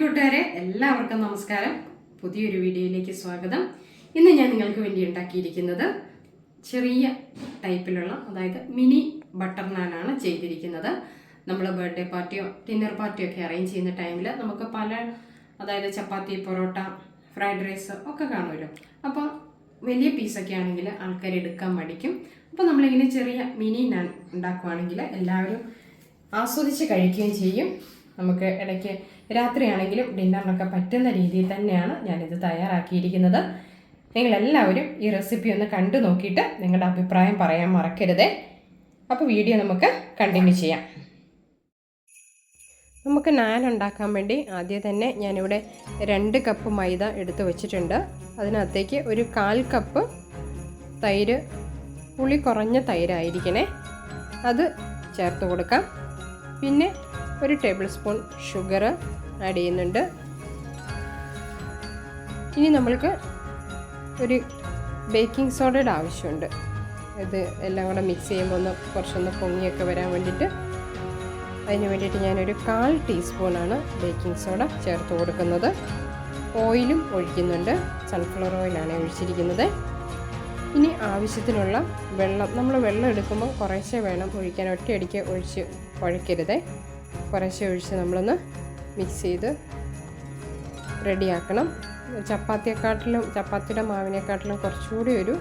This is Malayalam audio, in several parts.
കൂട്ടുകാരെ എല്ലാവർക്കും നമസ്കാരം. പുതിയൊരു വീഡിയോയിലേക്ക് സ്വാഗതം. ഇന്ന് ഞാൻ നിങ്ങൾക്ക് വേണ്ടി ഉണ്ടാക്കിയിരിക്കുന്നത് ചെറിയ ടൈപ്പിലുള്ള അതായത് മിനി ബട്ടർ നാനാണ് ചെയ്തിരിക്കുന്നത്. നമ്മൾ ബർത്ത്ഡേ പാർട്ടിയോ ഡിന്നർ പാർട്ടിയോ ഒക്കെ അറേഞ്ച് ചെയ്യുന്ന ടൈമിൽ നമുക്ക് പല അതായത് ചപ്പാത്തി പൊറോട്ട ഫ്രൈഡ് റൈസ് ഒക്കെ കാണുമല്ലോ. അപ്പോൾ വലിയ പീസൊക്കെ ആണെങ്കിൽ ആൾക്കാർ എടുക്കാൻ മടിക്കും. അപ്പോൾ നമ്മളിങ്ങനെ ചെറിയ മിനി നാൻ ഉണ്ടാക്കുവാണെങ്കിൽ എല്ലാവരും ആസ്വദിച്ച് കഴിക്കുകയും ചെയ്യും. നമുക്ക് ഇടയ്ക്ക് രാത്രിയാണെങ്കിലും ഡിന്നറിനൊക്കെ പറ്റുന്ന രീതിയിൽ തന്നെയാണ് ഞാനിത് തയ്യാറാക്കിയിരിക്കുന്നത്. നിങ്ങളെല്ലാവരും ഈ റെസിപ്പി ഒന്ന് കണ്ടു നോക്കിയിട്ട് നിങ്ങളുടെ അഭിപ്രായം പറയാൻ മറക്കരുതേ. അപ്പോൾ വീഡിയോ നമുക്ക് കണ്ടിന്യൂ ചെയ്യാം. നമുക്ക് നാൻ ഉണ്ടാക്കാൻ വേണ്ടി ആദ്യം തന്നെ ഞാനിവിടെ രണ്ട് കപ്പ് മൈദ എടുത്തു വെച്ചിട്ടുണ്ട്. അതിനകത്തേക്ക് ഒരു കാൽ കപ്പ് തൈര് പുളി കുറഞ്ഞ തൈരായിരിക്കണേ. അത് ചേർത്ത് കൊടുക്കാം. പിന്നെ ഒരു ടേബിൾ സ്പൂൺ ഷുഗർ ആഡ് ചെയ്യുന്നുണ്ട്. ഇനി നമ്മൾക്ക് ഒരു ബേക്കിംഗ് സോഡയുടെ ആവശ്യമുണ്ട്. ഇത് എല്ലാം കൂടെ മിക്സ് ചെയ്യുമ്പോൾ ഒന്ന് കുറച്ചൊന്ന് പൊങ്ങിയൊക്കെ വരാൻ വേണ്ടിയിട്ട് അതിന് വേണ്ടിയിട്ട് ഞാനൊരു കാൽ ടീസ്പൂണാണ് ബേക്കിംഗ് സോഡ ചേർത്ത് കൊടുക്കുന്നത്. ഓയിലും ഒഴിക്കുന്നുണ്ട്. സൺഫ്ലവർ ഓയിലാണ് ഒഴിച്ചിരിക്കുന്നത്. ഇനി ആവശ്യത്തിനുള്ള വെള്ളം നമ്മൾ വെള്ളം എടുക്കുമ്പോൾ കുറേശ്ശെ വേണം ഒഴിക്കാൻ. ഒറ്റയടിക്ക് ഒഴിച്ച് കുഴക്കരുത്. കുറേശ്ശെ ഒഴിച്ച് നമ്മളൊന്ന് മിക്സ് ചെയ്ത് റെഡിയാക്കണം. ചപ്പാത്തിയെക്കാട്ടിലും ചപ്പാത്തിയുടെ മാവിനെക്കാട്ടിലും കുറച്ചുകൂടി ഒരു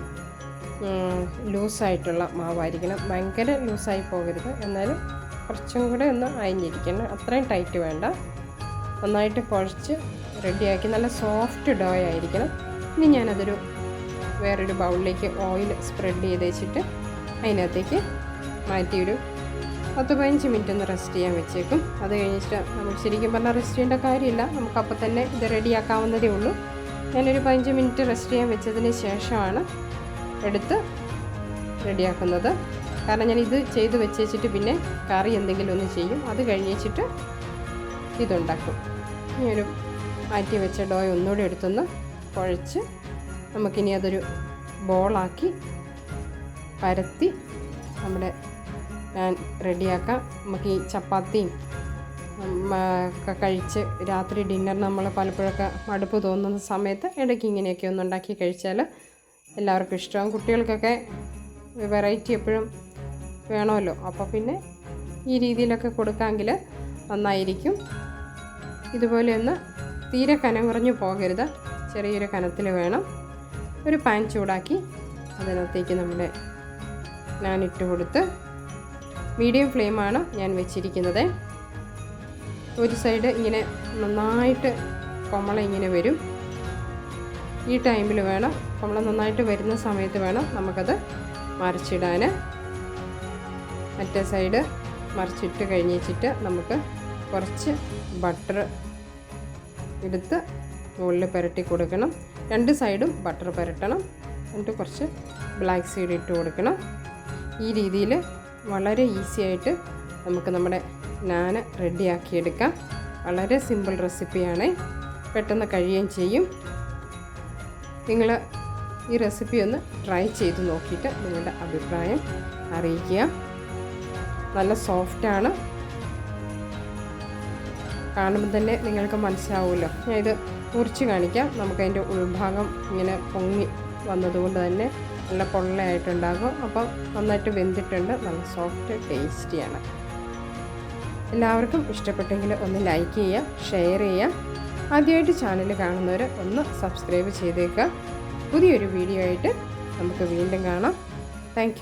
ലൂസായിട്ടുള്ള മാവായിരിക്കണം. ഭയങ്കര ലൂസായി പോകരുത്. എന്നാലും കുറച്ചും കൂടെ ഒന്ന് അയഞ്ഞിരിക്കണം. അത്രയും ടൈറ്റ് വേണ്ട. നന്നായിട്ട് കുഴച്ച് റെഡിയാക്കി നല്ല സോഫ്റ്റ് ഡോ ആയിരിക്കണം. ഇനി ഞാനതൊരു വേറൊരു ബൗളിലേക്ക് ഓയിൽ സ്പ്രെഡ് ചെയ്ത് വെച്ചിട്ട് അതിനകത്തേക്ക് മാറ്റി ഒരു പത്ത് പതിനഞ്ച് മിനിറ്റ് ഒന്ന് റെസ്റ്റ് ചെയ്യാൻ വെച്ചേക്കും. അത് കഴിഞ്ഞിട്ട് നമുക്ക് ശരിക്കും പറഞ്ഞാൽ റെസ്റ്റ് ചെയ്യേണ്ട കാര്യമില്ല. നമുക്ക് അപ്പോൾ തന്നെ ഇത് റെഡിയാക്കാവുന്നതേ ഉള്ളൂ. ഞാനൊരു പതിനഞ്ച് മിനിറ്റ് റെസ്റ്റ് ചെയ്യാൻ വെച്ചതിന് ശേഷമാണ് എടുത്ത് റെഡിയാക്കുന്നത് കാരണം ഞാൻ ഇത് ചെയ്ത് വെച്ചേച്ചിട്ട് പിന്നെ കറി എന്തെങ്കിലും ഒന്ന് ചെയ്യും. അത് കഴിഞ്ഞിട്ട് ഇതുണ്ടാക്കും. ഇനി ഒരു മാറ്റി വെച്ച ഡോയ് ഒന്നുകൂടി എടുത്തൊന്ന് കുഴച്ച് നമുക്കിനി അതൊരു ബോളാക്കി പരത്തി നമ്മുടെ ഞാൻ റെഡിയാക്കാം. നമുക്ക് ഈ ചപ്പാത്തിയും ഒക്കെ കഴിച്ച് രാത്രി ഡിന്നർ നമ്മൾ പലപ്പോഴൊക്കെ മടുപ്പ് തോന്നുന്ന സമയത്ത് ഇടയ്ക്ക് ഇങ്ങനെയൊക്കെ ഒന്ന് ഉണ്ടാക്കി കഴിച്ചാൽ എല്ലാവർക്കും ഇഷ്ടമാകും. കുട്ടികൾക്കൊക്കെ വെറൈറ്റി എപ്പോഴും വേണമല്ലോ. അപ്പോൾ പിന്നെ ഈ രീതിയിലൊക്കെ കൊടുക്കാമെങ്കിൽ നന്നായിരിക്കും. ഇതുപോലെ ഒന്ന് തീരെ കനം കുറഞ്ഞു പോകരുത്. ചെറിയൊരു കനത്തിൽ വേണം. ഒരു പാൻ ചൂടാക്കി അതിനകത്തേക്ക് നമ്മുടെ ഞാൻ ഇട്ട് കൊടുത്ത് മീഡിയം ഫ്ലെയിമാണ് ഞാൻ വെച്ചിരിക്കുന്നത്. ഒരു സൈഡ് ഇങ്ങനെ നന്നായിട്ട് കൊമള ഇങ്ങനെ വരും. ഈ ടൈമിൽ വേണം കൊമള നന്നായിട്ട് വരുന്ന സമയത്ത് വേണം നമുക്കത് മറിച്ചിടാൻ മറ്റേ സൈഡ് മറിച്ചിട്ട് കഴിഞ്ഞിട്ട് നമുക്ക് കുറച്ച് ബട്ടർ എടുത്ത് മുകളിൽ പുരട്ടി കൊടുക്കണം. രണ്ട് സൈഡും ബട്ടർ പുരട്ടണം. എന്നിട്ട് കുറച്ച് ബ്ലാക്ക് സീഡ് ഇട്ട് കൊടുക്കണം. ഈ രീതിയിൽ വളരെ ഈസി ആയിട്ട് നമുക്ക് നമ്മുടെ നാന് റെഡിയാക്കിയെടുക്കാം. വളരെ സിമ്പിൾ റെസിപ്പിയാണ് പെട്ടെന്ന് കഴിയുകയും ചെയ്യും. നിങ്ങൾ ഈ റെസിപ്പി ഒന്ന് ട്രൈ ചെയ്ത് നോക്കിയിട്ട് നിങ്ങളുടെ അഭിപ്രായം അറിയിക്കുക. നല്ല സോഫ്റ്റാണ് കാണുമ്പോൾ തന്നെ നിങ്ങൾക്ക് മനസ്സിലാവുമല്ലോ. ഞാൻ ഇത് മുറിച്ച് കാണിക്കാം. നമുക്കതിന്റെ ഉൾഭാഗം ഇങ്ങനെ പൊങ്ങി വന്നതുകൊണ്ട് തന്നെ നല്ല പൊള്ളയായിട്ടുണ്ടാകും. അപ്പം നന്നായിട്ട് വെന്തിട്ടുണ്ട്. നല്ല സോഫ്റ്റ് ടേസ്റ്റിയാണ് എല്ലാവർക്കും ഇഷ്ടപ്പെട്ടെങ്കിൽ ഒന്ന് ലൈക്ക് ചെയ്യുക ഷെയർ ചെയ്യുക. ആദ്യമായിട്ട് ചാനൽ കാണുന്നവർ ഒന്ന് സബ്സ്ക്രൈബ് ചെയ്തേക്കുക. പുതിയൊരു വീഡിയോ ആയിട്ട് നമുക്ക് വീണ്ടും കാണാം. Thank